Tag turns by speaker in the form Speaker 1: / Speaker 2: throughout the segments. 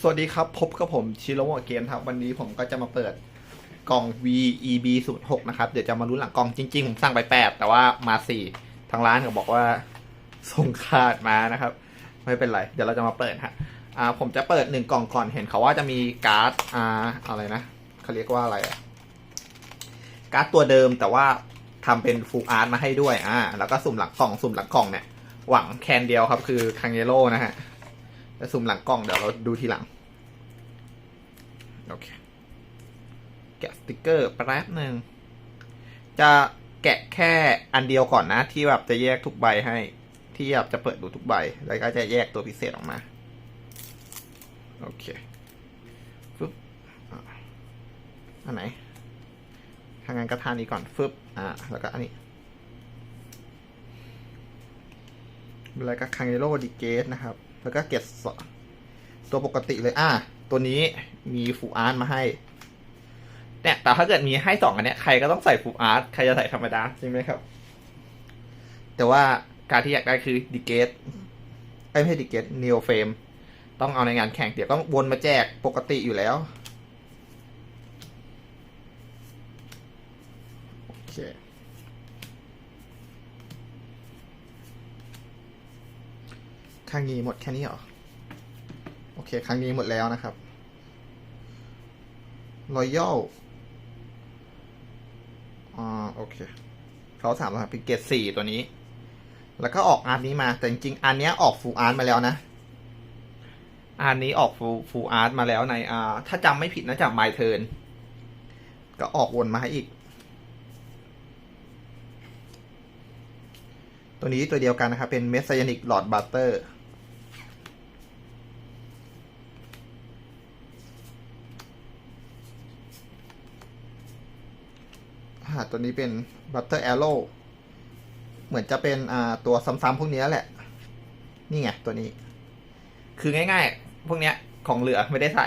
Speaker 1: สวัสดีครับพบกับผมชิโร่เกมครับ วันนี้ผมก็จะมาเปิดกล่อง VEB 0 6นะครับ เดี๋ยวจะมาลุ้นหลังกล่องจริง ๆ ผมสั่งไป 8 แต่ว่ามา 4 ทางร้านก็บอกว่าส่งขาดมานะครับ ไม่เป็นไร เดี๋ยวเราจะมาเปิดฮะอ่าผมจะเปิดหนึ่งกล่องก่อนเห็นเขาว่าจะมีการ์ดอ่าอะไรนะเขาเรียกว่าอะไรอะการ์ดตัวเดิมแต่ว่าทำเป็นฟูอาร์ตมาให้ด้วยอ่าแล้วก็สุ่มหลังกล่องสุ่มหลังกล่องเนี่ยหวังแคนเดียวครับคือคังเยโร่นะฮะ แล้วสุ่มหลังกล้องเดี๋ยวเราดูทีหลัง โอเค แกะสติกเกอร์แป๊บหนึ่ง จะแกะแค่อันเดียวก่อนนะ ที่แบบจะแยกทุกใบให้ ที่แบบจะเปิดดูทุกใบ แล้วก็จะแยกตัวพิเศษออกมา โอเคฟึบอันไหนทางงานกระทานนี้ก่อนฟึบอ่า แล้วก็อันนี้แล้วก็คังเอโรดิเกตนะครับ แล้วก็เกตตัวปกติเลยอ่าตัวนี้มีฟูอาร์ตมาให้ เนี่ยแต่ถ้าเกิดมีให้สองอันเนี้ยใครก็ต้องใส่ฟูอาร์ตใครจะใส่ธรรมดาจริงไหมครับ แต่ว่าการที่อยากได้คือดิเกตไม่ใช่ดิเกตเนโอเฟมต้องเอาในงานแข่งเดี๋ยวต้องวนมาแจกปกติอยู่แล้วโอเค ครั้งนี้หมดแค่นี้เหรอ โอเค ครั้งนี้หมดแล้วนะครับรอยัลอ่าโอเคเขาสามรหัสเป็นเกรดสี่ตัวนี้ แล้วก็ออกอาร์ตนี้มา แต่จริงๆอันนี้ออกฟูลอาร์ตมาแล้วนะอันนี้ออกฟูลฟูลอาร์ตมาแล้วในอ่าถ้าจำไม่ผิดนะจากไมเทิร์นก็ออกวนมาให้อีก ตัวนี้ตัวเดียวกันนะครับ เป็นเมสไซยนิกหลอดบัตเตอร์ อ่าตัวนี้เป็น Butter Arrow เหมือนจะเป็นอ่าตัวซ้ำๆพวกนี้แหละ นี่ไงตัวนี้ คือง่ายๆ พวกเนี้ยของเหลือไม่ได้ใส่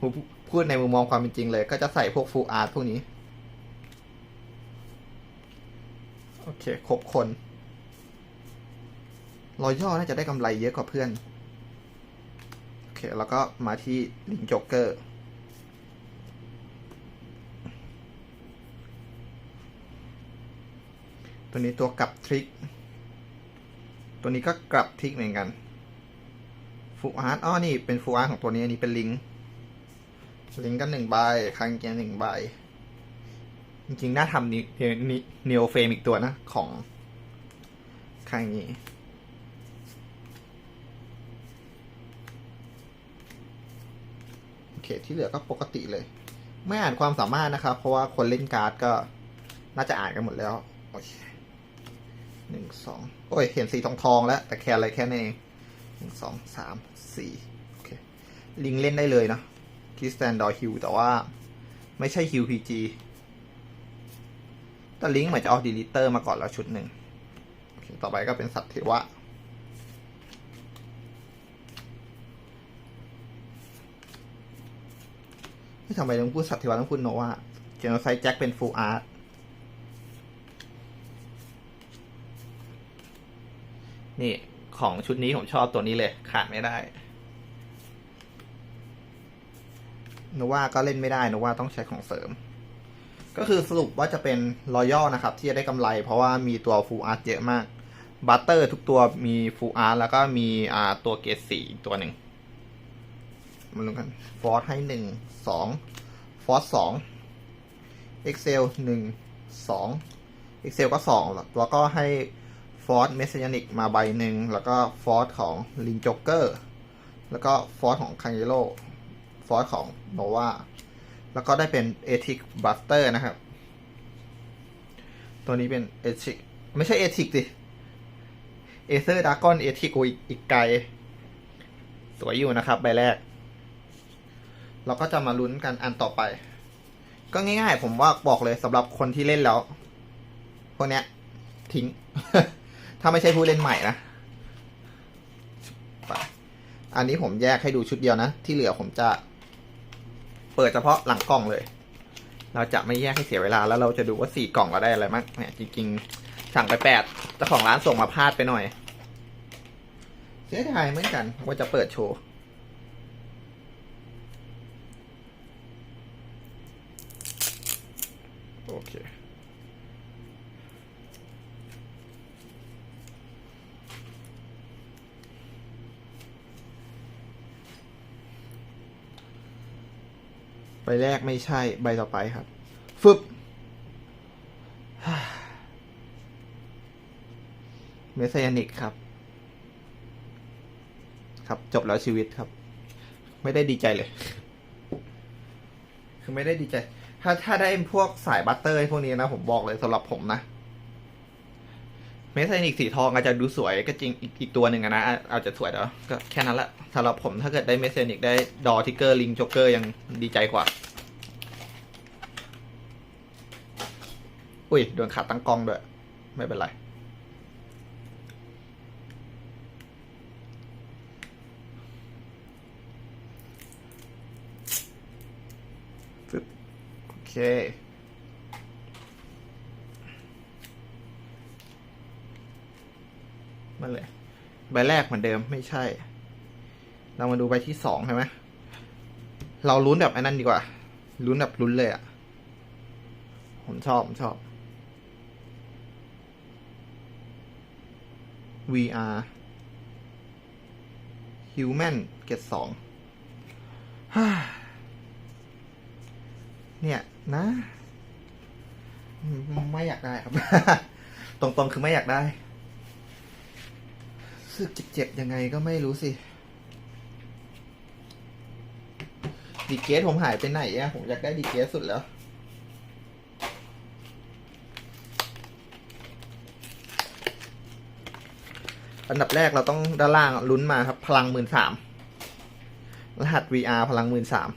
Speaker 1: ผมพูดในมุมมองความเป็นจริงเลย ก็จะใส่พวกฟูอาร์ตพวกนี้ โอเค ครบคนรอยย่อน่าจะได้กำไรเยอะกว่าเพื่อน โอเค แล้วก็มาที่ลิงจ็อกเกอร์ ตัวนี้ตัวกลับทริก ตัวนี้ก็กลับทริกเหมือนกันฟูอาร์ตอ้อนี่เป็นฟูอาร์ตของตัวนี้อันนี้เป็นลิงลิงก์กันหนึ่งใบคังเกียร์หนึ่งใบ จริงๆ น่าทำนี้เนโอเฟมอีกตัวนะ ของคังนี้โอเคที่เหลือก็ปกติเลย ไม่อ่านความสามารถนะครับ เพราะว่าคนเล่นการ์ดก็น่าจะอ่านกันหมดแล้ว โอเค หนึ่งสองโอ้ย เห็นสีทองทองแล้ว แต่แค่อะไรแค่นั้นเองหนึ่งสองสามสี่โอเค ลิงเล่นได้เลยเนาะคิสแตนดอร์ฮิวแต่ว่าไม่ใช่ฮิวพีจีแต่ลิงเหมือนจะออกดีลิเตอร์มาก่อนแล้วชุดหนึ่งต่อไปก็เป็นสัตว์เทวะที่ทำไมต้องพูดสัตว์เทวะต้องพูดโนวาเจโนไซแจ็คเป็นฟูลอาร์ต นี่ของชุดนี้ผมชอบตัวนี้เลย ขาดไม่ได้โนวาก็เล่นไม่ได้โนวาต้องใช้ของเสริม ก็คือสรุปว่าจะเป็นรอยัลนะครับ ที่จะได้กำไร เพราะว่ามีตัวฟูอาร์ตเยอะมากบัตเตอร์ทุกตัวมีฟูอาร์ตแล้วก็มีอ่าตัวเกรดสี่อีกตัวหนึ่งมาดูกันฟอร์สให้หนึ่งสองฟอร์สสองเอ็กเซลหนึ่งสองเอ็กเซลก็สองแล้วก็ให้ ฟอร์ e เมสเซนิกมาใบหนึ่ง แล้วก็ฟอร์ e ของลิงจ็อกเกอร์ แล้วก็ฟอร์ e ของคังเยโรฟอร์ e ของโนวาแล้วก็ได้เป็นเอทิกบัสเตอร์นะครับ ตัวนี้เป็นเอทิกไม่ใช่เอทิกดิเอเซอร์ดากอนเอทิกอีกไกล สวยอยู่นะครับ ใบแรก เราก็จะมาลุ้นกันอันต่อไป ก็ง่ายๆ ผมว่าบอกเลยสำหรับคนที่เล่นแล้ว พวกเนี้ย ทิ้ง ถ้าไม่ใช่ผู้เล่นใหม่นะอันนี้ผมแยกให้ดูชุดเดียวนะ ที่เหลือผมจะเปิดเฉพาะหลังกล่องเลย เราจะไม่แยกให้เสียเวลาแล้วเราจะดูว่าสี่กล่องเราได้อะไรมั้งเนี่ยจริงๆ สั่งไปแปดเจ้าของร้านส่งมาพลาดไปหน่อย เสียดายเหมือนกันว่าจะเปิดโชว์ เค ใบแรกไม่ใช่ใบต่อไปครับ ฟึบเมสยานิกครับ ครับจบแล้วชีวิตครับ ไม่ได้ดีใจเลย คือไม่ได้ดีใจ ถ้าถ้าได้พวกสายบัตเตอร์พวกนี้นะ ผมบอกเลยสำหรับผมนะ เมสไซนิกสีทองอาจจะดูสวยก็จริงอีกอีกตัวหนึ่งอะนะอาจจะสวยแล้วก็แค่นั้นแหละสำหรับผมถ้าเกิดได้เมสไซนิกได้ดอทิกเกอร์ลิงจ็กเกอร์ยังดีใจกว่า อุ้ยโดนขาดตั้งกล้องด้วย ไม่เป็นไร โอเค มาเลย ใบแรกเหมือนเดิมไม่ใช่ เรามาดูใบที่สองใช่ไหมเราลุ้นแบบไอ้นั่นดีกว่า ลุ้นแบบลุ้นเลยอะ่ะ ผมชอบ ผมชอบ VR Human เกตสองเนี่ยนะ ไม่อยากได้ครับ ตรงๆคือไม่อยากได้ สึกเจ็บๆยังไงก็ไม่รู้สิดีเกสผมหายไปไหนอะผมอยากได้ดีเกสสุดแล้ว อันดับแรกเราต้องด้านล่างลุ้นมาครับ พลังหมื่นสามรหัส VR พลังหมื่นสาม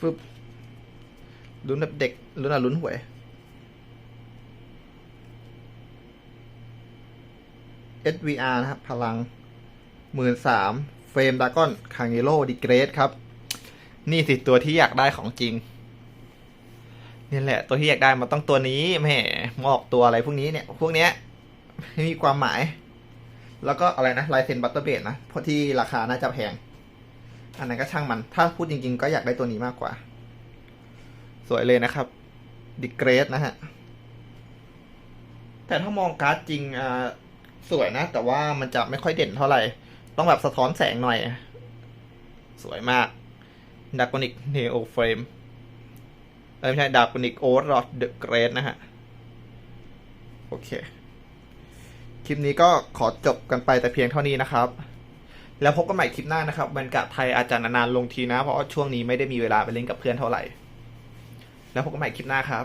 Speaker 1: ฟึบลุ้นแบบเด็กลุ้นอะลุ้นหวย SVR นะครับ พลังหมื่นสามเฟรมดากอนคางเโ o ดิเกรสครับ นี่สิตัวที่อยากได้ของจริงนี่แหละ ตัวที่อยากได้มันต้องตัวนี้แหมมออกตัวอะไรพวกนี้เนี่ย พวกเนี้ยไม่มีความหมาย แล้วก็อะไรนะลายเซ็นบัตเตอร์เบดนะเพราะที่ราคาน่าจะแพง อันนั้นก็ช่างมัน ถ้าพูดจริง ๆ ก็อยากได้ตัวนี้มากกว่า สวยเลยนะครับดิเกรสนะฮะ แต่ถ้ามองการ์ดจริงอ่าสวยนะ แต่ว่ามันจะไม่ค่อยเด่นเท่าไหร่ ต้องแบบสะท้อนแสงหน่อย สวยมากดากอนิกเนโอเฟรมเออไม่ใช่ดากอนิกโอเวอร์รอดเดอะเกรดนะฮะ โอเค คลิปนี้ก็ขอจบกันไปแต่เพียงเท่านี้นะครับ แล้วพบกันใหม่คลิปหน้านะครับวันกับไทยอาจารย์นานๆลงทีนะ เพราะช่วงนี้ไม่ได้มีเวลาไปเล่นกับเพื่อนเท่าไหร่ แล้วพบกันใหม่คลิปหน้าครับ